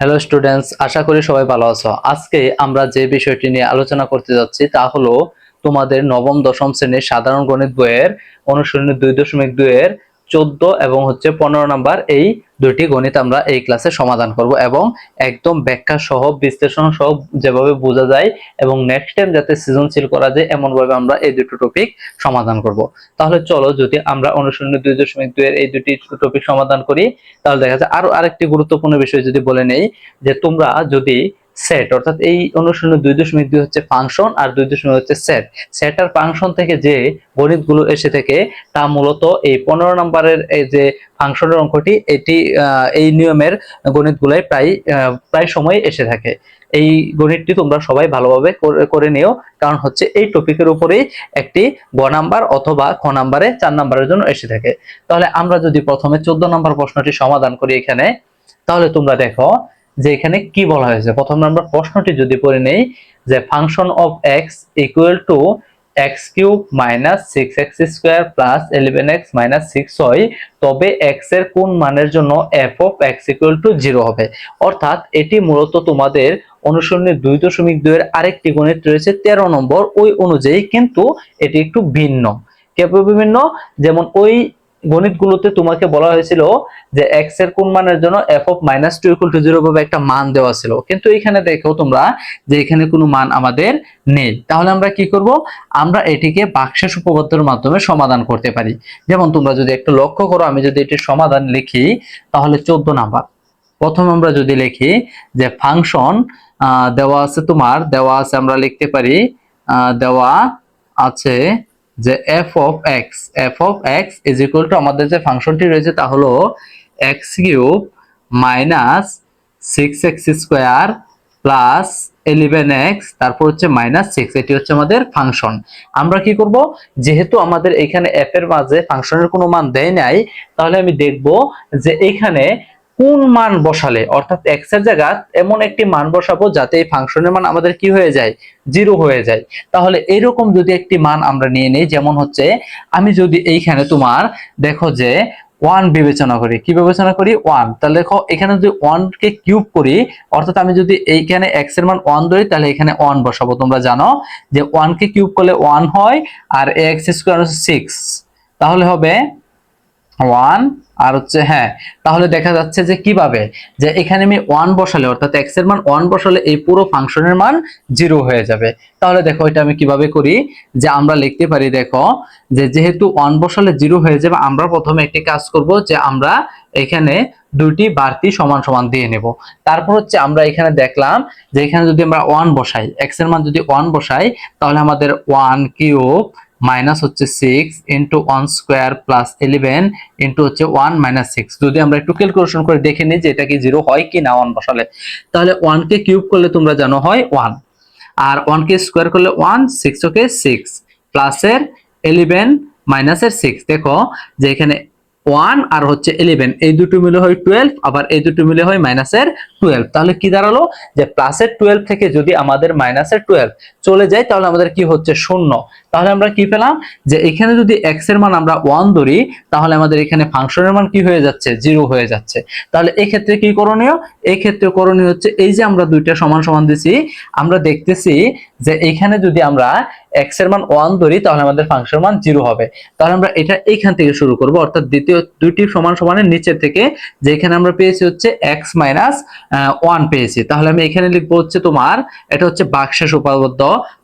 Hello students আশা করি সবাই ভালো আছো। আজকে আমরা যে বিষয়টি নিয়ে আলোচনা করতে যাচ্ছি তা হলো তোমাদের নবম, দশম শ্রেণির সাধারণ গণিত বইয়ের অনুশীলনী দুই দশমিক দুইয়ের চোদ্দ এবং হচ্ছে পনেরো নাম্বার এই দুইটি গণিত আমরা এই ক্লাসে সমাধান করব এবং একদম ব্যাখ্যা সহ, বিশ্লেষণ সহ যেভাবে বোঝা যায় এবং নেক্সট টাইম যাতে সৃজনশীল করা যায়, এমনভাবে আমরা এই দুটো টপিক সমাধান করব। তাহলে চলো যদি আমরা অনুশীলনী দুই দশমিক দুইয়ের এই দুটি টপিক সমাধান করি, তাহলে দেখা যায় আরও আরেকটি গুরুত্বপূর্ণ বিষয় যদি বলে নেই, যে তোমরা যদি সেট অর্থাৎ এই অনুশীলনী দুই দশমিক দুই হচ্ছে ফাংশন আর দুই দশমিক হচ্ছে সেট সেট আর ফাংশন থেকে যে গণিতগুলো এসে থেকে, তা মূলত এই পনেরো নম্বরের এই যে ফাংশনের অঙ্কটি, এটি এই নিয়মের গণিতগুলাই প্রায় প্রায় সময় এসে থাকে। এই গণিতটি তোমরা সবাই ভালোভাবে করে নিও, কারণ হচ্ছে এই টপিকের উপরেই একটি গ নাম্বার অথবা খ নাম্বারে চার নাম্বারের জন্য এসে থাকে। তাহলে আমরা যদি প্রথমে চোদ্দ নম্বর প্রশ্নটি সমাধান করি এখানে, তাহলে তোমরা দেখো যে এখানে কি বলা হয়েছে? প্রথম আমরা প্রশ্নটি যদি পড়ে নেই, যে function of x equal to x cube minus six x square plus eleven x minus six হয়, তবে এক্সের কোন মানের জন্য F of x equal to zero হবে? অর্থাৎ এটি মূলত তোমাদের অনুসরণের দুই দশমিক দুইয়ের আরেকটি গণিত রয়েছে, তেরো নম্বর। ওই অনুযায়ী কিন্তু এটি একটু ভিন্ন। কেবল বিভিন্ন যেমন ওই গণিতগুলোতে তোমাকে বলা হয়েছিল যে এক্সের কোন মানের জন্য F of minus two equal to zero একটা মান দেওয়া ছিল। কিন্তু এখানে দেখো তোমরা যে এখানে কোনো মান আমাদের নেই। তাহলে আমরা কি করব? আমরা এটিকে বাক্সেস উপপাদ্যের মাধ্যমে সমাধান করতে পারি। যেমন তোমরা যদি একটু লক্ষ্য করো, আমি যদি এটির সমাধান লিখি, তাহলে চোদ্দ নাম্বার। প্রথম আমরা যদি লিখি যে ফাংশন দেওয়া আছে তোমার, দেওয়া আছে আমরা লিখতে পারি দেওয়া আছে যে F of x F of x is equal to আমাদের যে ফাংশনটি রয়েছে তা হলো x cube minus six x square plus eleven x তারপর হচ্ছে মাইনাস সিক্স এটি হচ্ছে আমাদের ফাংশন। আমরা কি করব? যেহেতু আমাদের এখানে এফ এর মাঝে ফাংশনের কোনো মান দেয় নাই, তাহলে আমি দেখব যে এখানে কোন মান বসালে? অর্থাৎ এক্সের জায়গা এমন একটি মান বসাবো যাতে এই ফাংশনের মান আমাদের কি হয়ে যায়? জিরো হয়ে যায়। তাহলে এরকম যদি একটি মান আমরা নিয়ে নিই, যেমন হচ্ছে, আমি যদি এইখানে তোমার দেখো যে ওয়ান বিবেচনা করি, কি বিবেচনা করি? ওয়ান তাহলে দেখো, এখানে যদি কে কিউব করি, অর্থাৎ আমি যদি এইখানে এক্সের মান ওয়ান ধরি, তাহলে এখানে ওয়ান বসাবো। তোমরা জানো যে কে কিউব করলে ওয়ান হয়, আর এক্স স্কোয়ার হচ্ছে সিক্স তাহলে হবে ওয়ান আর হচ্ছে হ্যাঁ তাহলে দেখা যাচ্ছে যে কীভাবে? যে এখানে আমি ওয়ান বসালে, অর্থাৎ এক্সের মান ওয়ান বসালে এই পুরো ফাংশনের মান জিরো হয়ে যাবে। তাহলে দেখো, এটা আমি কীভাবে করি? যে আমরা লিখতে পারি, দেখো, যে যেহেতু ওয়ান বসালে জিরো হয়ে যাবে, আমরা প্রথমে একটি কাজ করব যে আমরা এখানে দুইটি বাড়তি সমান সমান দিয়ে নেব। তারপর হচ্ছে আমরা এখানে দেখলাম যে এখানে যদি আমরা ওয়ান বসাই এক্সের মান যদি ওয়ান বসাই, তাহলে আমাদের ওয়ান কিউব মাইনাস হচ্ছে six into one square plus eleven into হচ্ছে ওয়ান মাইনাস সিক্স যদি আমরা একটু ক্যালকুলেশন করে দেখে নিই যে এটা কি জিরো হয় কি না ওয়ান বসালে, তাহলে ওয়ান কে কিউব করলে তোমরা জানো হয় ওয়ান আর ওয়ান কে স্কোয়ার করলে ওয়ান সিক্স ওকে সিক্স প্লাসের ইলেভেন মাইনাসের সিক্স দেখো যে এখানে ওয়ান আর হচ্ছে ইলেভেন এই দুটো মিলে হয় টুয়েলভ আবার এই দুটো মিলে হয় মাইনাসের টুয়েলভ তাহলে কি দাঁড়াল? যে প্লাসের টুয়েলভ থেকে যদি আমাদের মাইনাসের টুয়েলভ চলে যায়, তাহলে আমাদের কি হচ্ছে শূন্য। তাহলে আমরা কি পেলাম? যে এখানে যদি এক্সের মান আমরা ওয়ান ধরি, তাহলে আমাদের এখানে ফাংশনের মান কি হয়ে যাচ্ছে? জিরো হয়ে যাচ্ছে। তাহলে ক্ষেত্রে কি করণীয়? ক্ষেত্রে করণীয় হচ্ছে এই যে আমরা দুইটা সমান সমান দিছি, আমরা দেখতেছি যে এখানে যদি আমরা এক্সের মান ওয়ান ধরি, তাহলে আমাদের ফাংশনের মান জিরো হবে। তাহলে আমরা এটা এইখান থেকে শুরু করব, অর্থাৎ দ্বিতীয় দুইটি সমান সমানের নিচের থেকে, যেখানে আমরা পেয়েছি হচ্ছে এক্স মাইনাস ওয়ান পেয়েছি। তাহলে আমি এখানে লিখব হচ্ছে তোমার, এটা হচ্ছে বাক্সেস উপপাদ্য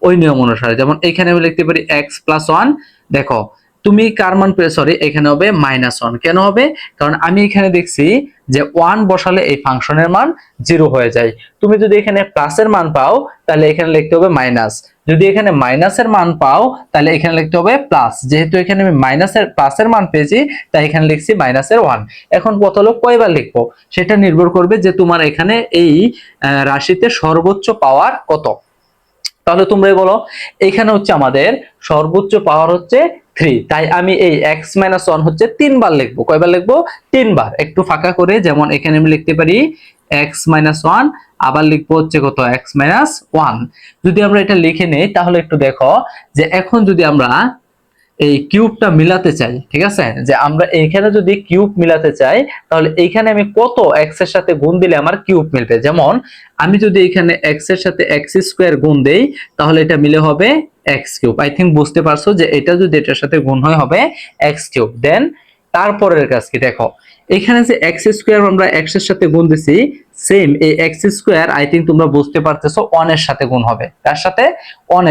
ওই নিয়ম অনুসারে। যেমন এখানে আমি লিখতে পারি এক্স প্লাস ওয়ান দেখো, তুমি কার মান পেয়ে সরি এখানে হবে মাইনাস ওয়ান কেন হবে? কারণ আমি এখানে দেখছি যে ওয়ান বসালে এই ফাংশনের মান জিরো হয়ে যায়। তুমি যদি এখানে প্লাসের মান পাও, তাহলে এখানে লিখতে হবে মাইনাস যদি এখানে মাইনাসের মান পাও, তাহলে এখানে লিখতে হবে প্লাস যেহেতু এখানে আমি মাইনাসের প্লাসের মান পেয়েছি, তাই এখানে লিখছি মাইনাসের ওয়ান এখন কত কয়বার লিখব? সেটা নির্ভর করবে যে তোমার এখানে এই রাশিতে সর্বোচ্চ পাওয়ার কত। তাহলে তোমরাই বলো, এখানে হচ্ছে আমাদের সর্বোচ্চ পাওয়ার হচ্ছে থ্রি তাই আমি এই এক্স মাইনাস ওয়ান হচ্ছে তিনবার লিখব। কয়বার লিখব? তিনবার। একটু ফাঁকা করে যেমন এখানে আমি লিখতে পারি এক্স মাইনাস ওয়ান আবার লিখব হচ্ছে কত? এক্স মাইনাস ওয়ান যদি আমরা এটা লিখে নেই, তাহলে একটু দেখো যে এখন যদি আমরা এই কিউবটা মিলাতে চাই, ঠিক আছে? যে আমরা এইখানে যদি কিউব মিলাতে চাই, তাহলে এইখানে আমি কত এক্সের সাথে গুণ দিলে আমার কিউব মিলবে? যেমন, আমি যদি এখানে এক্সের সাথে এক্স স্কোয়ার গুণ দেই, তাহলে এটা মিলে হবে এক্স কিউব আই থিঙ্ক বুঝতে পারছ যে এটা যদি এটার সাথে গুণ হয় হবে এক্স কিউব দেন তারপরের কাজ কি? দেখো, এখানে যে এক্স স্কোয়ার আমরা এক্সের সাথে গুণ দিছি সেম এই এক্স স্কোয়ার আই থিঙ্ক তোমরা বুঝতে পারতেছো এর সাথে গুণ হবে। তার সাথে?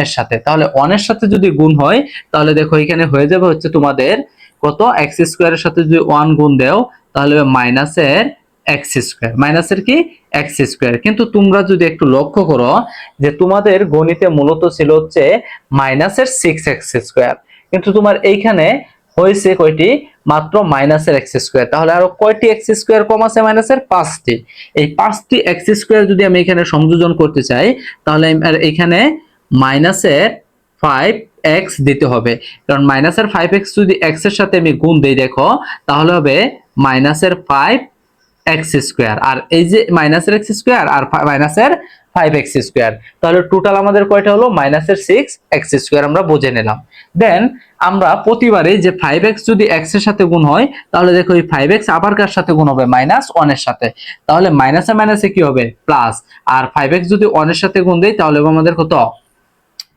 এর সাথে। তাহলে এর সাথে যদি গুণ হয়, তাহলে দেখো এখানে হয়ে যাবে হচ্ছে তোমাদের কত? এক্স স্কোয়ারের সাথে যদি ওয়ান গুণ দেও, তাহলে মাইনাসের এক্স স্কোয়ার মাইনাসের কি? এক্স স্কোয়ার কিন্তু তোমরা যদি একটু লক্ষ্য করো, যে তোমাদের গণিতে মূলত ছিল হচ্ছে মাইনাসের সিক্স এক্স স্কোয়ার কিন্তু তোমার এইখানে হয়েছে কয়টি? মাত্র মাইনাসের এক্স স্কোয়ার তাহলে আরও কয়টি এক্স স্কোয়ার কম আছে? মাইনাসের পাঁচটি। এই পাঁচটি এক্স স্কোয়ার যদি আমি এখানে সংযোজন করতে চাই, তাহলে এখানে মাইনাসের ফাইভ এক্স দিতে হবে। কারণ মাইনাসের ফাইভ এক্স যদি এক্সের সাথে আমি গুণ দেই, দেখো, তাহলে হবে মাইনাসের ফাইভ এক্স স্কোয়ার আর এই যে মাইনাসের এক্স স্কোয়ার আর মাইনাসের ফাইভ এক্স স্কোয়ার তাহলে টোটাল আমাদের কয়টা হলো? মাইনাসের সিক্স এক্স স্কোয়ার আমরা বুঝে নিলাম। দেন আমরা প্রতিবারে যে ফাইভ এক্স যদি এক্সের সাথে গুণ হয়, তাহলে দেখো এই ফাইভ এক্স আবার কার সাথে গুণ হবে? মাইনাস এর সাথে। তাহলে মাইনাসে মাইনাসে কি হবে? প্লাস আর ফাইভ এক্স যদি এর সাথে গুণ দেই, তাহলে আমাদের কত?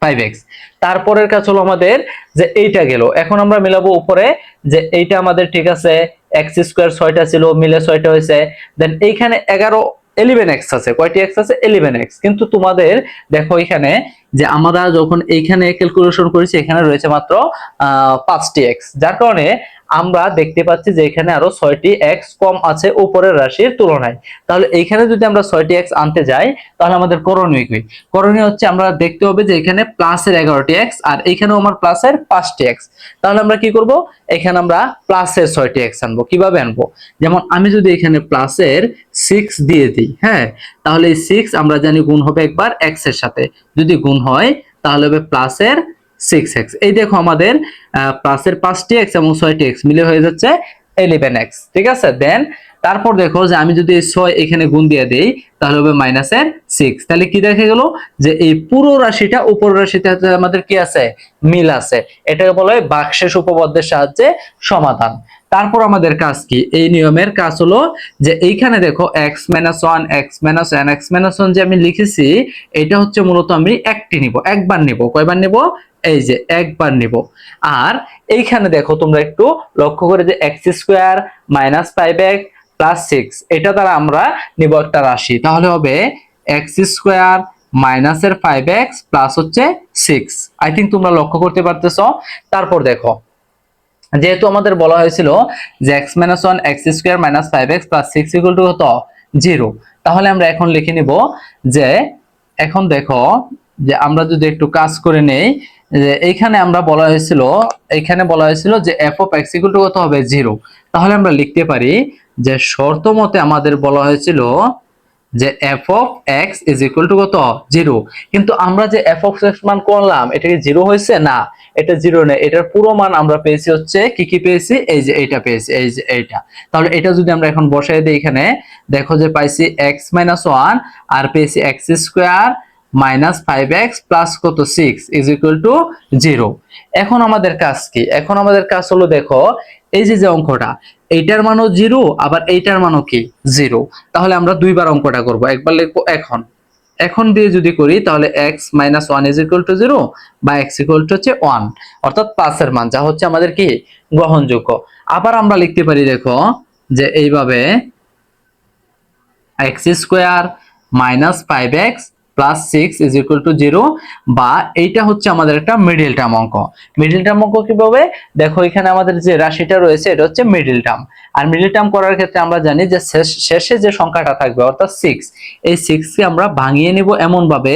ফাইভ এক্স তারপরের কাজ হলো আমাদের যে এইটা গেল। এখন আমরা মিলাবো উপরে যে এইটা আমাদের ঠিক আছে এক্স স্কোয়ার ছয়টা ছিল, মিলে ছয়টা হয়েছে। দেন এইখানে এগারো এলিভেন এক্স আছে। কয়টি এক্স আছে? এলিভেন এক্স কিন্তু তোমাদের দেখো এখানে যে আমরা যখন এইখানে ক্যালকুলেশন করেছি, এখানে রয়েছে মাত্র পাঁচটি এক্স যার কারণে আমরা দেখতে পাচ্ছি যে এখানে আরও ছয়টি এক্স কম আছে উপরের রাশির তুলনায়। তাহলে এইখানে যদি আমরা ছয়টি এক্স আনতে যাই, তাহলে আমাদের করণীয় কি? করণীয় হচ্ছে আমরা দেখতে হবে যে এখানে প্লাসের এগারোটি এক্স আর এখানেও আমার প্লাসের পাঁচটি এক্স তাহলে আমরা কি করব? এখানে আমরা প্লাসের ছয়টি এক্স আনব। কীভাবে আনব? যেমন আমি যদি এখানে প্লাসের সিক্স দিয়ে দিই হ্যাঁ? তাহলে সিক্স আমরা জানি গুণ হবে একবার এক্সের সাথে। যদি গুণ হয়, তাহলে হবে প্লাসের সিক্স এক্স এই দেখো আমাদের প্লাসের পাঁচটি এক্স এবং ছয়টি এক্স মিলে হয়ে যাচ্ছে ইলেভেন এক্স ঠিক আছে? দেন তারপর দেখো যে আমি যদি ছয় এখানে গুণ দিয়ে দেই, তাহলে হবে মাইনাসের সিক্স তাহলে কি দেখা গেল? যে এই পুরো রাশিটা উপর হচ্ছে আমাদের কি আছে? মিল আছে। এটাকে বলা হয় উপপাদ্যের সাহায্যে সমাধান। তারপর আমাদের কাজ কি? এই নিয়মের কাজ হলো যে এইখানে দেখো x minus one x minus one x minus one যে আমি লিখেছি এটা হচ্ছে মূলত আমি একটি নিব, একবার নিব, কয়বার নিব? এই যে একবার নিব। আর এইখানে দেখো তোমরা একটু লক্ষ্য করে যে x square minus five x plus six এটা দ্বারা আমরা নিব একটা রাশি। তাহলে হবে এক্স স্কোয়ার মাইনাসের ফাইভ এক্স প্লাস হচ্ছে সিক্স আই থিঙ্ক তোমরা লক্ষ্য করতে পারতেছো। তারপর দেখো যেহেতু আমাদের বলা হয়েছিল যে x minus one x square minus five x plus six equal to কত? জিরো তাহলে আমরা এখন লিখে নিব যে, এখন দেখো যে আমরা যদি একটু কাজ করে নেই, যে এইখানে আমরা বলা হয়েছিল, এইখানে বলা হয়েছিল যে F of x equal to কত হবে? জিরো তাহলে আমরা লিখতে পারি যে শর্ত মতে আমাদের বলা হয়েছিল যে F of x is equal to কত? জিরো কিন্তু আমরা যে এফ অফ এক্স মান করলাম এটা কি জিরো হয়েছে? না, এটা জিরো না এটার পুরো মান আমরা পেয়েছি হচ্ছে, কি কি পেয়েছি? এই যে এইটা পেয়েছি, এই যে এইটা। তাহলে এটা যদি আমরা এখন বসাই দিই এখানে, দেখো যে পাইছি এক্স মাইনাস ওয়ান আর পেয়েছি x square minus five x plus কত six is equal to zero. এখন আমাদের কাজ কি? এখন আমাদের কাজ হলো দেখো, এই যে যে অঙ্কটা, এইটার মানও জিরো, আবার এইটার মানও কি? জিরো। তাহলে আমরা দুইবার অঙ্কটা করব। একবার লিখব এখন। এখন দিয়ে যদি করি, তাহলে x minus one is equal to zero বা এক্স ইকুয়াল টু হচ্ছে ওয়ান অর্থাৎ প্লাসের মান, যা হচ্ছে আমাদের কি? গ্রহণযোগ্য। আবার আমরা লিখতে পারি, দেখো, যে এইভাবে x square minus five x plus six is equal to zero বা এইটা হচ্ছে আমাদের একটা মিডিল টার্ম অঙ্ক। মিডিল টার্ম অঙ্ক কীভাবে? দেখো এখানে আমাদের যে রাশিটা রয়েছে, এটা হচ্ছে মিডিল টার্ম আর মিডিল টার্ম করার ক্ষেত্রে আমরা জানি যে শেষ- যে সংখ্যাটা থাকবে, অর্থাৎ সিক্স এই সিক্সকে আমরা ভাঙিয়ে নিব এমন ভাবে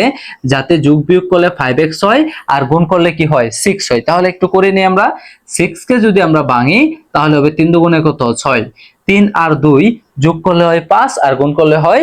যাতে যোগ বিয়োগ করলে ফাইভ এক্স হয় আর গুণ করলে কি হয়? সিক্স হয়। তাহলে একটু করে নিই আমরা। সিক্স কে যদি আমরা ভাঙি, তাহলে হবে তিন দুগুণে কত? ছয়। তিন আর দুই যোগ করলে হয় পাঁচ আর গুণ করলে হয়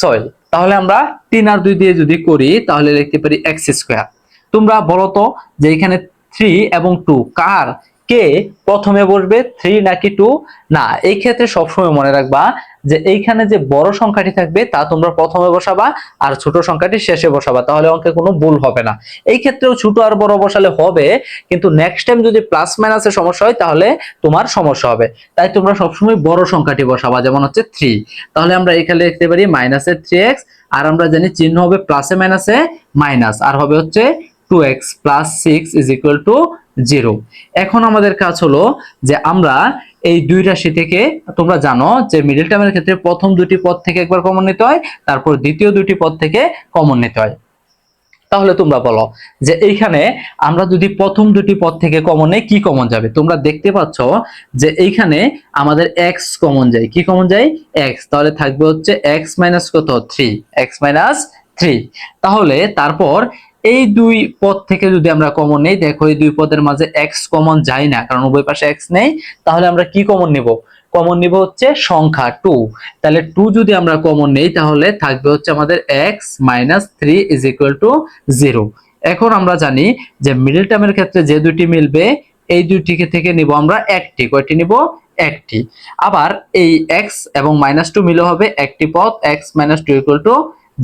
ছয়। তাহলে আমরা তিন আর দুই দিয়ে যদি করি, তাহলে লিখতে পারি এক্স স্কোয়ার তোমরা বলো তো যে এখানে থ্রি এবং টু কার? কে প্রথমে বসবে? থ্রি নাকি টু না, এই ক্ষেত্রে সবসময় মনে রাখবা যে এইখানে যে বড় সংখ্যাটি থাকবে, তা তোমরা প্রথমে বসাবা আর ছোট সংখ্যাটি শেষে বসাবা। তাহলে অঙ্কে কোনো ভুল হবে না। এই ক্ষেত্রেও ছোট আর বড় বসালে হবে, কিন্তু নেক্সট টাইম যদি প্লাস মাইনাসের সমস্যা হয়, তাহলে তোমার সমস্যা হবে। তাই তোমরা সবসময় বড় সংখ্যাটি বসাবা, যেমন হচ্ছে থ্রি তাহলে আমরা এখানে লিখতে পারি মাইনাসের থ্রি এক্স আর আমরা জানি চিহ্ন হবে প্লাসে মাইনাসে মাইনাস আর হবে হচ্ছে two x plus six is equal to zero এখন আমাদের কাজ হলো যে আমরা এই দুই রাশি থেকে তোমরা জানো যে মিডল টার্মের ক্ষেত্রে প্রথম দুটি পদ থেকে একবার কমন নিতে হয়, তারপর দ্বিতীয় দুটি পদ থেকে কমন নিতে হয়। তাহলে তোমরা বলো যে এইখানে আমরা যদি প্রথম দুটি পদ থেকে কমন কি কমন যাবে? তোমরা দেখতে পাচ্ছ যে এইখানে আমাদের এক্স কমন যায়। কি কমন যায়? এক্স তাহলে থাকবে হচ্ছে এক্স মাইনাস কত? থ্রি এক্স মাইনাস থ্রি তাহলে তারপর এই দুই পদ থেকে যদি আমরা কমন নেই, দেখো এই দুই পদের মাঝে এক্স কমন যায় না, কারণ উভয় পাশে এক্স নেই, তাহলে আমরা কি কমন নিব? কমন নিব হচ্ছে সংখ্যা টু তাহলে টু যদি আমরা কমন নেই, তাহলে থাকবে হচ্ছে আমাদের x minus three is equal to zero এখন আমরা জানি যে মিডল টার্মের ক্ষেত্রে যে দুটি মিলবে, এই দুইটিকে থেকে নিব আমরা একটি। কয়টি নিব? একটি। আবার এই এক্স এবং মাইনাস টু মিলে হবে একটি পদ x minus two equal to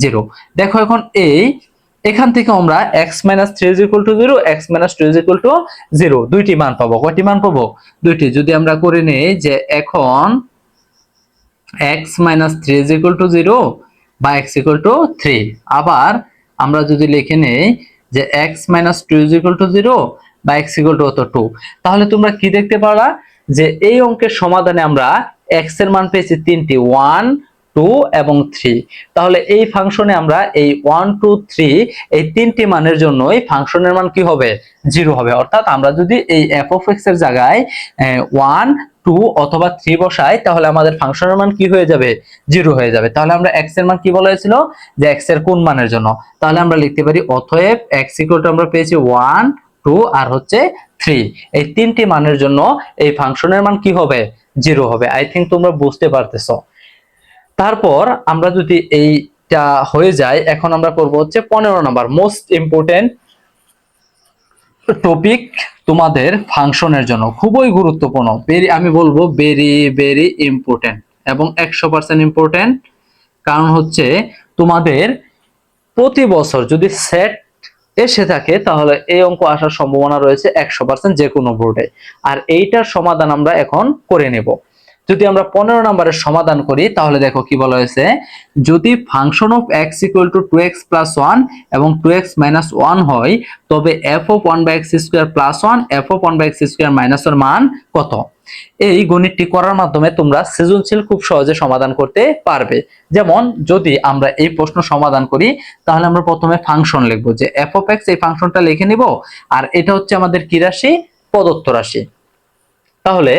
zero দেখো এখন এই এখান থেকে আমরা x minus three is equal to zero x minus two is equal to zero দুইটি মান পাবো। কয়টি মান পাবো? দুইটি। যদি আমরা করে নেই যে এখন x minus three is equal to zero বা এক্স ইকুয়াল টু থ্রি আবার আমরা যদি লিখে নেই যে x minus two is equal to zero বা এক্স ইকুয়াল টু হতো টু তাহলে তোমরা কি দেখতে পারা যে এই অঙ্কের সমাধানে আমরা এক্সের মান পেয়েছি তিনটি। ওয়ান টু এবং থ্রি তাহলে এই ফাংশনে আমরা এই ওয়ান টু থ্রি এই তিনটি মানের জন্য এই ফাংশনের মান কি হবে? জিরো হবে। অর্থাৎ আমরা যদি এই এফ অফ এক্সের জায়গায় ওয়ান টু অথবা থ্রি বসাই, তাহলে আমাদের ফাংশনের মান কি হয়ে যাবে? জিরো হয়ে যাবে। তাহলে আমরা এক্সের মান কি বলা হয়েছিল? যে এক্সের কোন মানের জন্য? তাহলে আমরা লিখতে পারি, অতএব এক্স ইকুয়াল আমরা পেয়েছি ওয়ান টু আর হচ্ছে থ্রি এই তিনটি মানের জন্য এই ফাংশনের মান কি হবে? জিরো হবে। আই থিঙ্ক তোমরা বুঝতে পারতেছো। তারপর আমরা যদি এইটা হয়ে যায়, এখন আমরা করব হচ্ছে পনেরো নাম্বার মোস্ট ইম্পর্টেন্ট টপিক তোমাদের ফাংশনের জন্য, খুবই গুরুত্বপূর্ণ। ভেরি আমি বলব ভেরি ভেরি ইম্পর্টেন্ট এবং একশো পার্সেন্ট ইম্পর্টেন্ট কারণ হচ্ছে তোমাদের প্রতি বছর যদি সেট এসে থাকে, তাহলে এই অঙ্ক আসার সম্ভাবনা রয়েছে একশো পার্সেন্ট যে কোনো বোর্ডে আর এইটার সমাধান আমরা এখন করে নেব। যদি আমরা পনেরো নম্বরের সমাধান করি, তাহলে দেখো কি বলা হয়েছে, যদি function of x equal to two x plus one এবং টু এক্স মাইনাস ওয়ান হয়, তবে F of one by x square plus one F of one by x square minus এর মান কত? এই গণিতটি করার মাধ্যমে তোমরা সৃজনশীল খুব সহজে সমাধান করতে পারবে। যেমন, যদি আমরা এই প্রশ্ন সমাধান করি, তাহলে আমরা প্রথমে ফাংশন লিখব যে এফ অফ এক্স এই ফাংশনটা লিখে নিব, আর এটা হচ্ছে আমাদের কি রাশি? প্রদত্ত রাশি। তাহলে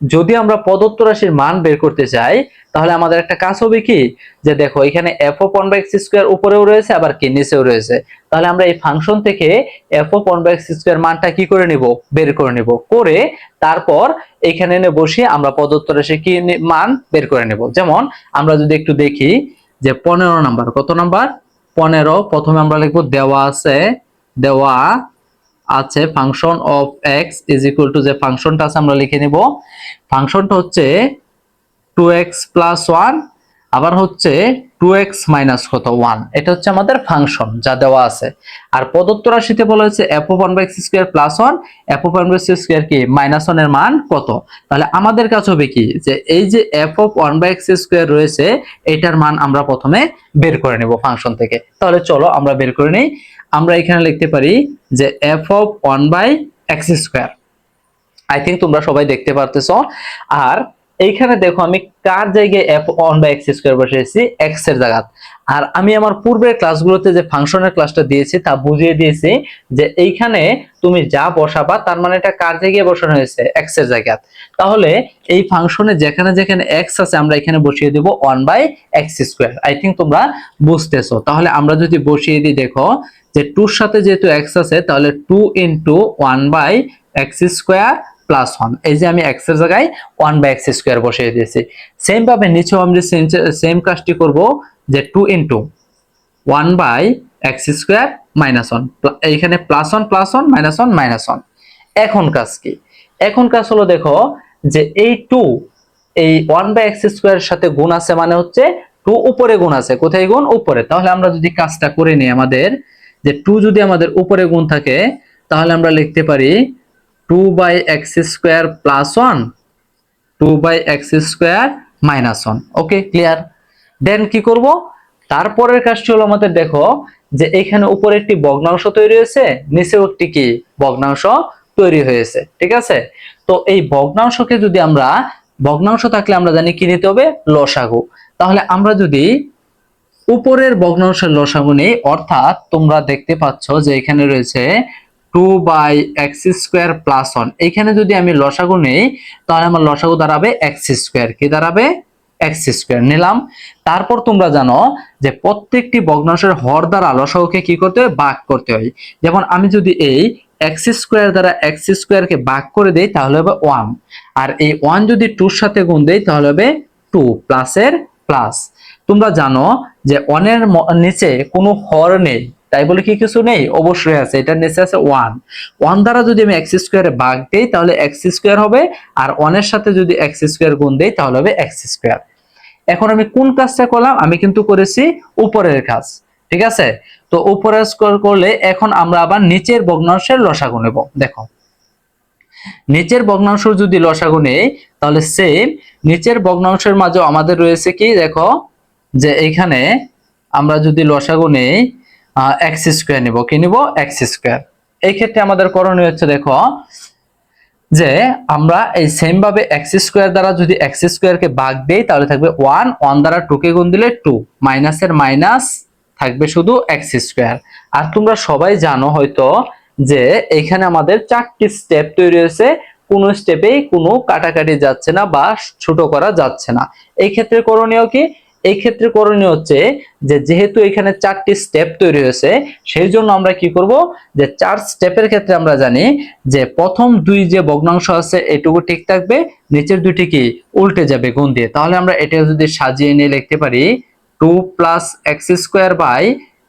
যদি আমরা প্রদত্ত রাশির মান বের করতে চাই, তাহলে আমাদের একটা কাজ হবে কি? যে দেখো, এখানে এফ ও পন বাই এক্স স্কোয়ার উপরেও রয়েছে, আবার কি নিচেও রয়েছে। তাহলে আমরা এই ফাংশন থেকে এফ ও পন বাই এক্স স্কোয়ার মানটা কি করে নিব? বের করে নিব। করে তারপর এখানে এনে বসে আমরা প্রদত্ত রাশি কি মান বের করে নেব। যেমন, আমরা যদি একটু দেখি যে পনেরো নাম্বার, কত নাম্বার? পনেরো, প্রথমে আমরা লিখব দেওয়া আছে, দেওয়া আছে function of x is equal to যে ফাংশনটা আছে আমরা লিখে নিব। ফাংশনটা হচ্ছে টু এক্স প্লাস ওয়ান আবার হচ্ছে টু এক্স মাইনাস কত? ওয়ান এটা হচ্ছে আমাদের ফাংশন যা দেওয়া আছে। আর প্রদত্ত রাশিতে বলা হয়েছে F one by x square plus one F one by x square কি? মাইনাস ওয়ানের মান কত? তাহলে আমাদের কাছে হবে কি? যে এই যে F of one by x square রয়েছে, এটার মান আমরা প্রথমে বের করে নেব ফাংশন থেকে। তাহলে চলো আমরা বের করে নিই। আমরা এখানে লিখতে পারি যে F of one by x square I think তোমরা সবাই দেখতে পারতেছো। আর এইখানে দেখো আমি কার জায়গায় F one by x square বসেছি এক্সের জায়গা আর আমি আমার পূর্বের ক্লাসগুলোতে যে ফাংশনের ক্লাসটা দিয়েছি, তা বুঝিয়ে দিয়েছি যে এইখানে তুমি যা বসাবা, তার মানে এটা কার জায়গায় বসানো হয়েছে? এক্সের জায়গা তাহলে এই ফাংশনে যেখানে যেখানে এক্স আছে, আমরা এখানে বসিয়ে দেব one by x square I think তোমরা বুঝতেছো। তাহলে আমরা যদি বসিয়ে দিই, দেখো, যে টুর সাথে যেহেতু এক্স আছে, তাহলে two into one by x square plus one এই যে আমি এক্সের জায়গায় ওয়ান বাই এক্স স্কোয়ার বসিয়ে দিয়েছি। সেম ভাবে নিচেও আমরা সেম কাজটি করব, যে two into one by x square minus one এইখানে plus one plus one minus one minus one এখন কাজ কি? এখন কাজ হলো দেখো, যে এই টু এই ওয়ান বাই এক্স স্কোয়ার সাথে গুণ আছে মানে হচ্ছে টু উপরে গুণ আছে। কোথায় গুণ? উপরে। তাহলে আমরা যদি কাজটা করে নিই আমাদের, যে টু যদি আমাদের উপরে গুণ থাকে, তাহলে আমরা লিখতে পারি two by x square plus one two by x square minus one okay clear then কি করব? তারপরের কাজটি হলো আমাদের দেখো যে এখানে উপরে একটি ভগ্নাংশ তৈরি হয়েছে, নিচেও একটি কি? ভগ্নাংশ তৈরি হয়েছে, ঠিক আছে? তো এই ভগ্নাংশকে যদি আমরা, ভগ্নাংশ থাকলে আমরা জানি কি নিতে হবে? লসাগু। তাহলে আমরা যদি উপরের ভগ্নাংশের লসাগু নেই, অর্থাৎ তোমরা দেখতে পাচ্ছ যে এখানে রয়েছে two by x square plus one এখানে যদি আমি লসাগু নেই, তাহলে আমার লসাগু দাঁড়াবে এক্স স্কোয়ার কি দাঁড়াবে? এক্স স্কোয়ার নিলাম। তারপর তোমরা জানো যে প্রত্যেকটি ভগ্নাংশের হর দ্বারা লসাগুকে কি করতে হয়? ভাগ করতে হয়। যেমন আমি যদি এই এক্স স্কোয়ার দ্বারা এক্স স্কোয়ারকে ভাগ করে দেই, তাহলে হবে ওয়ান আর এই ওয়ান যদি টুর সাথে গুণ দেই, তাহলে হবে টু প্লাসের প্লাস তোমরা জানো যে ওয়ানের নিচে কোনো হর নেই। তাই বলে কি কিছু নেই? অবশ্যই আছে। এটার নিচে আছে ওয়ান ওয়ান দ্বারা যদি আমি এক্স স্কোয়ারে ভাগ দেই, তাহলে এক্স স্কোয়ার হবে। আর ওয়ানের সাথে যদি এক্স স্কোয়ার গুণ দেই, তাহলে হবে এক্স স্কোয়ার এখন আমি কোন কাজটা করলাম? আমি কিন্তু করেছি উপরের কাজ। ঠিক আছে? তো উপরের স্কোয়ার করলে এখন আমরা আবার নিচের ভগ্নাংশের লসাগু নেব। দেখো। নিচের ভগ্নাংশ যদি লসাগু নেই, তাহলে সেম নিচের ভগ্নাংশের মাঝে আমাদের রয়েছে কি? দেখো, যে এখানে আমরা যদি লসাগু নেই এক্স স্কোয়ার নিব। কি নিব? এক্স স্কোয়ার এই ক্ষেত্রে আমাদের করণীয় হচ্ছে, দেখো, যে আমরা এই সেম ভাবে এক্স স্কোয়ার দ্বারা যদি এক্স স্কোয়ার কে ভাগ দেই, তাহলে থাকবে ওয়ান ওয়ান দ্বারা টু কে গুণ দিলে টু মাইনাসের মাইনাস থাকবে শুধু এক্স স্কোয়ার আর তোমরা সবাই জানো হয়তো যে এখানে আমাদের চারটি স্টেপ তৈরি হয়েছে। কোনো স্টেপেই কোনো কাটাকাটি যাচ্ছে না বা ছোট করা যাচ্ছে না। এই ক্ষেত্রে করণীয় কি? এই ক্ষেত্রে করণীয় হচ্ছে যে যেহেতু এখানে চারটি স্টেপ তৈরি হয়েছে, সেই জন্য আমরা কি করব? যে চার স্টেপের ক্ষেত্রে আমরা জানি যে প্রথম দুই যে ভগ্নাংশ আছে, এটুকু ঠিক থাকবে, নিচের দুটি কি উল্টে যাবে, গুণ দিয়ে। তাহলে আমরা এটা যদি সাজিয়ে নিয়ে লিখতে পারি two plus x square by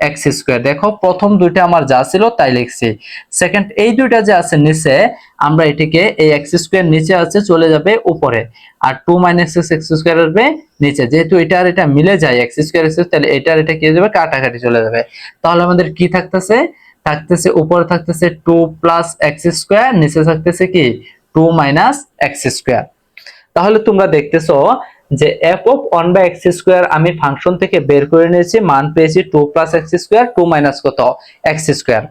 x square. দেখো, প্রথম দুইটা আমার যা ছিল তাই লিখছি। সেকেন্ড এই দুইটা যে আছে নিচে, আমরা এটিকে এই এক্স স্কোয়ার নিচে আছে, চলে যাবে উপরে। আর two minus x x square আসবে নিচে। যেহেতু এটা আর এটা মিলে যায়, এক্স স্কোয়ার এক্স তাহলে এটা এটা কি যাবে? কাটাকাটি চলে যাবে। তাহলে আমাদের কি থাকতেছে? থাকতেছে উপরে থাকতেছে টু প্লাস এক্স স্কোয়ার, নিচে থাকতেছে কি? Two minus x square. তাহলে তোমরা দেখতেছো যে f of one by x square আমি ফাংশন থেকে বের করে নিয়েছি, মান পেয়েছি two plus x square two minus কত? এক্স স্কোয়ার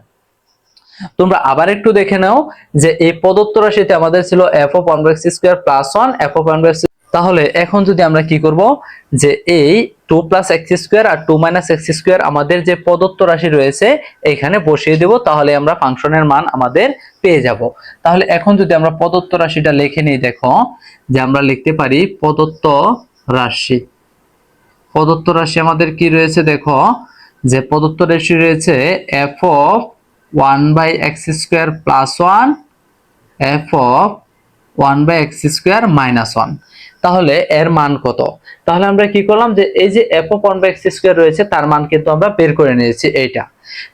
তোমরা আবার একটু দেখে নাও যে এই প্রদত্ত রাশিতে আমাদের ছিল f of one by x square plus one f of one by তাহলে এখন যদি আমরা কি করব? যে এই টু প্লাস এক্স স্কোয়ার আর টু মাইনাস এক্স স্কোয়ার আমাদের যে প্রদত্ত রাশি রয়েছে, এখানে বসিয়ে দেব, তাহলে আমরা ফাংশনের মান আমাদের পেয়ে যাব। তাহলে এখন যদি আমরা প্রদত্ত রাশিটা লিখে নিই, দেখো, যে আমরা লিখতে পারি প্রদত্ত রাশি। প্রদত্ত রাশি আমাদের কি রয়েছে, দেখো, যে প্রদত্ত রাশি রয়েছে f of one by x square plus one f of one by x square minus one তাহলে এর মান কত? তাহলে আমরা কি করলাম যে এই যে f of one by x square রয়েছে, তার মান কিন্তু আমরা বের করে নিয়েছি এইটা।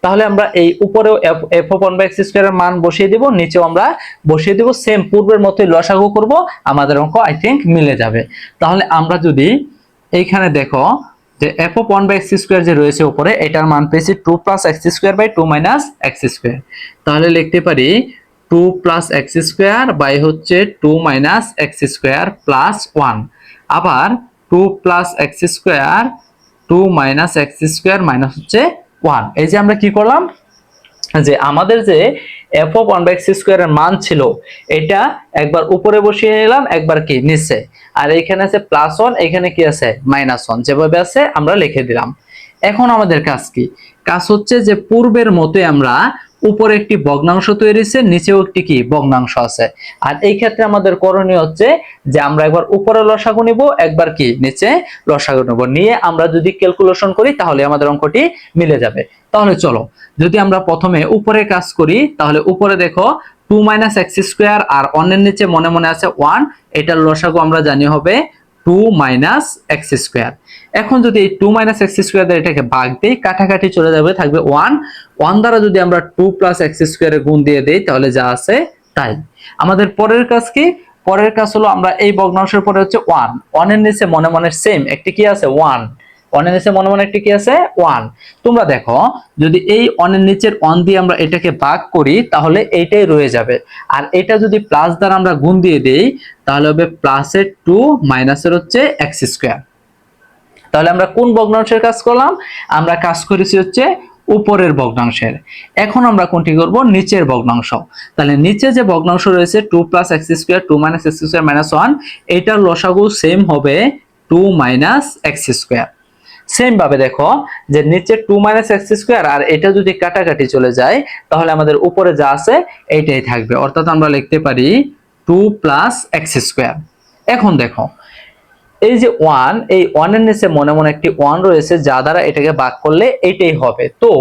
তাহলে আমরা এই উপরেও f of one by x স্কোয়ারের মান বসিয়ে দিব, নিচেও আমরা বসিয়ে দিব সেম পূর্বের মতোই লসাগু করব, আমাদের অঙ্ক আই থিঙ্ক মিলে যাবে। তাহলে আমরা যদি এইখানে দেখো যে f of one by x square যে রয়েছে উপরে, এটার মান পেয়েছি two plus x square by two minus x square তাহলে লিখতে পারি two plus x square by হচ্ছে two minus x square plus one আবার two plus x square two minus x square minus হচ্ছে ওয়ান এই যে আমরা কি করলাম? যে আমাদের যে f of one by x স্কোয়ারের মান ছিল, এটা একবার উপরে বসিয়ে নিলাম, একবার কি? নিচে। আর এখানে আছে প্লাস ওয়ান এখানে কি আছে? মাইনাস ওয়ান যেভাবে আছে, আমরা লিখে দিলাম। এখন আমাদের কাজ কি? কাজ হচ্ছে যে পূর্বের মতোই আমরা উপরে একটি ভগ্নাংশ তৈরি হয়েছে, নিচেও একটি কি ভগ্নাংশ আছে। আর এই ক্ষেত্রে আমাদের করণীয় হচ্ছে যে আমরা একবার উপরে লসাগু নিব, একবার কি নিচে লসাগু নেব। নিয়ে আমরা যদি ক্যালকুলেশন করি, তাহলে আমাদের অঙ্কটি মিলে যাবে। তাহলে চলো, যদি আমরা প্রথমে উপরে কাজ করি, তাহলে উপরে দেখো টু মাইনাস এক্স স্কোয়ার আর অন্যের নিচে মনে মনে আছে ওয়ান এটার লসাগু আমরা জানি হবে টু মাইনাস এক্স স্কোয়ার এখন যদি এই টু মাইনাস এক্স স্কোয়ার দ্বারা এটাকে ভাগ দিই, কাটাকাটি চলে যাবে, থাকবে ওয়ান ওয়ান দ্বারা যদি আমরা টু প্লাস এক্স স্কোয়ারে গুণ দিয়ে দেই, তাহলে যা আছে তাই। আমাদের পরের কাজ কি? পরের কাজ হলো আমরা এই ভগ্নাংশের পরে হচ্ছে ওয়ান ওয়ানের নিচে মনে মনে সেম একটি কি আছে? ওয়ান ওয়ানের নিচে মনে মনে একটি কি আছে? ওয়ান তোমরা দেখো, যদি এই ওয়ানের নিচের ওয়ান দিয়ে আমরা এটাকে ভাগ করি, তাহলে এইটাই রয়ে যাবে। আর এটা যদি প্লাস দ্বারা আমরা গুণ দিয়ে দেই, তাহলে হবে প্লাসের টু মাইনাসের হচ্ছে এক্স স্কোয়ার তাহলে আমরা কোন ভগ্নাংশের কাজ করলাম? আমরা কাজ করেছি হচ্ছে উপরের ভগ্নাংশের। এখন আমরা কোনটি করব? নিচের ভগ্নাংশ। তাহলে নিচে যে ভগ্নাংশ রয়েছে two plus x square two minus x square minus one এটার লসাগু সেম হবে two minus x square same ভাবে দেখো যে নিচে টু মাইনাস এক্স স্কোয়ার আর এটা যদি কাটাকাটি চলে যায়, তাহলে আমাদের উপরে যা আছে, এইটাই থাকবে। অর্থাৎ আমরা লিখতে পারি টু প্লাস এক্স স্কোয়ার এখন দেখো, এই যে ওয়ান এই ওয়ানের নিচে মনে মনে একটি ওয়ান রয়েছে, যা দ্বারা এটাকে ভাগ করলে এটাই হবে। তো,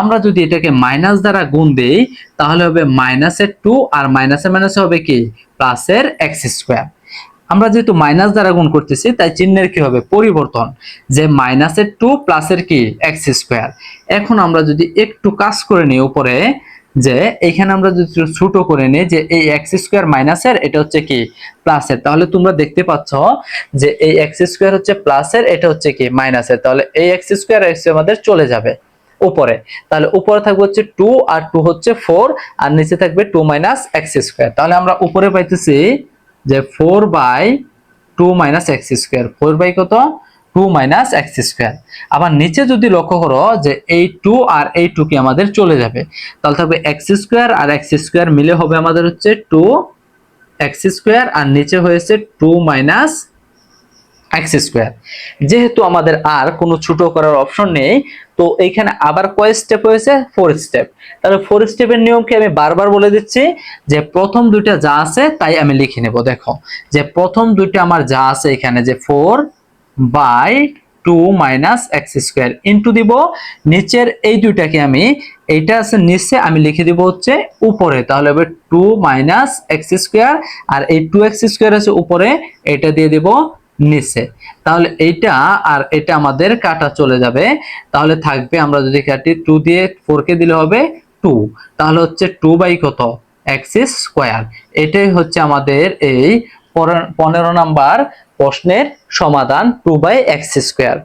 আমরা যদি এটাকে মাইনাস দ্বারা গুণ দেই, তাহলে হবে মাইনাসের টু আর মাইনাসে মাইনাসে হবে কি? প্লাসের এক্স স্কোয়ার আমরা যেহেতু মাইনাস দ্বারা গুণ করতেছি, তাই চিহ্নের কি হবে? পরিবর্তন। যে মাইনাসের টু প্লাসের কি? এক্স স্কোয়ার এখন আমরা যদি একটু কাজ করে নিই উপরে, যে এখানে আমরা যদি ছোট করে নিই, যে এই এক্স স্কোয়ার মাইনাসের এটা হচ্ছে কি? প্লাসের তাহলে তোমরা দেখতে পাচ্ছ যে এই এক্স স্কোয়ার হচ্ছে প্লাসের এটা হচ্ছে কি? মাইনাসের তাহলে এই এক্স স্কোয়ার এক্স আমাদের চলে যাবে উপরে। তাহলে উপরে থাকবে হচ্ছে টু আর টু হচ্ছে ফোর আর নিচে থাকবে টু মাইনাস এক্স স্কোয়ার তাহলে আমরা উপরে পাইতেছি যে four by two minus x square four by কত? টু মাইনাস এক্স স্কোয়ার আবার নিচে যদি লক্ষ্য করো যে এই টু আর এই টু কি আমাদের চলে যাবে। তাহলে থাকবে এক্স স্কোয়ার আর এক্স স্কোয়ার মিলে হবে আমাদের হচ্ছে টু এক্স স্কোয়ার আর নিচে হয়েছে টু মাইনাস এক্স স্কোয়ার যেহেতু আমাদের আর কোনো ছোট করার অপশন নেই, তো এইখানে আবার কয় স্টেপ হয়েছে? ফোর স্টেপ তাহলে ফোর স্টেপের নিয়মকে আমি বারবার বলে দিচ্ছি যে প্রথম দুইটা যা আছে তাই আমি লিখে নেব। দেখো, যে প্রথম দুইটা আমার যা আছে এখানে যে four by two minus x square into দিব। নিচের এই দুইটাকে আমি, এইটা আছে নিচে, আমি লিখে দিব হচ্ছে উপরে। তাহলে হবে টু মাইনাস এক্স স্কোয়ার আর এই টু এক্স স্কোয়ার আছে উপরে এটা দিয়ে দিব নিচে তাহলে এইটা আর এটা আমাদের কাটা চলে যাবে। তাহলে থাকবে আমরা যদি কাটি টু দিয়ে ফোর কে দিলে হবে টু তাহলে হচ্ছে টু বাই কত? এক্স স্কোয়ার এটাই হচ্ছে আমাদের এই পনেরো নাম্বার প্রশ্নের সমাধান টু বাই এক্স স্কোয়ার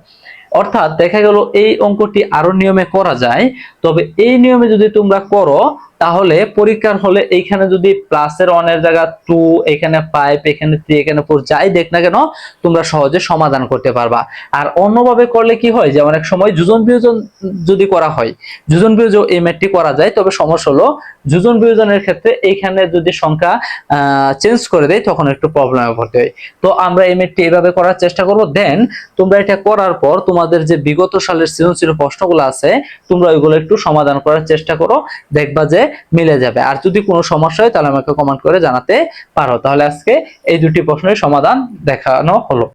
অর্থাৎ দেখা গেল এই অঙ্কটি আরও নিয়মে করা যায়। তবে এই নিয়মে যদি তোমরা করো তাহলে পরীক্ষার হলে এইখানে যদি প্লাসের অনের জায়গা টু এখানে ফাইভ এখানে থ্রি এখানে ফোর যাই দেখ না কেন, তোমরা সহজে সমাধান করতে পারবা। আর অন্যভাবে করলে কি হয় যে, অনেক সময় যোজন বিয়োজন যদি করা হয়, যোজন বিয়োজন এই ম্যাথটি করা যায়, তবে সমস্যা হলো যোজন বিয়োজনের ক্ষেত্রে এইখানে যদি সংখ্যা চেঞ্জ করে দেয়, তখন একটু প্রবলেমে পড়তে হয়। তো আমরা এই ম্যাথটি এইভাবে করার চেষ্টা করব। দেন তোমরা এটা করার পর তোমাদের যে বিগত সালের সৃজনশীল প্রশ্নগুলো আছে, তোমরা ওইগুলো একটু সমাধান করার চেষ্টা করো। দেখবা যে মিলে যাবে। আর যদি কোনো সমস্যা হয় তাহলে আমাকে কমেন্ট করে জানাতে পারো। তাহলে আজকে এই দুটি প্রশ্নের সমাধান দেখানো হলো।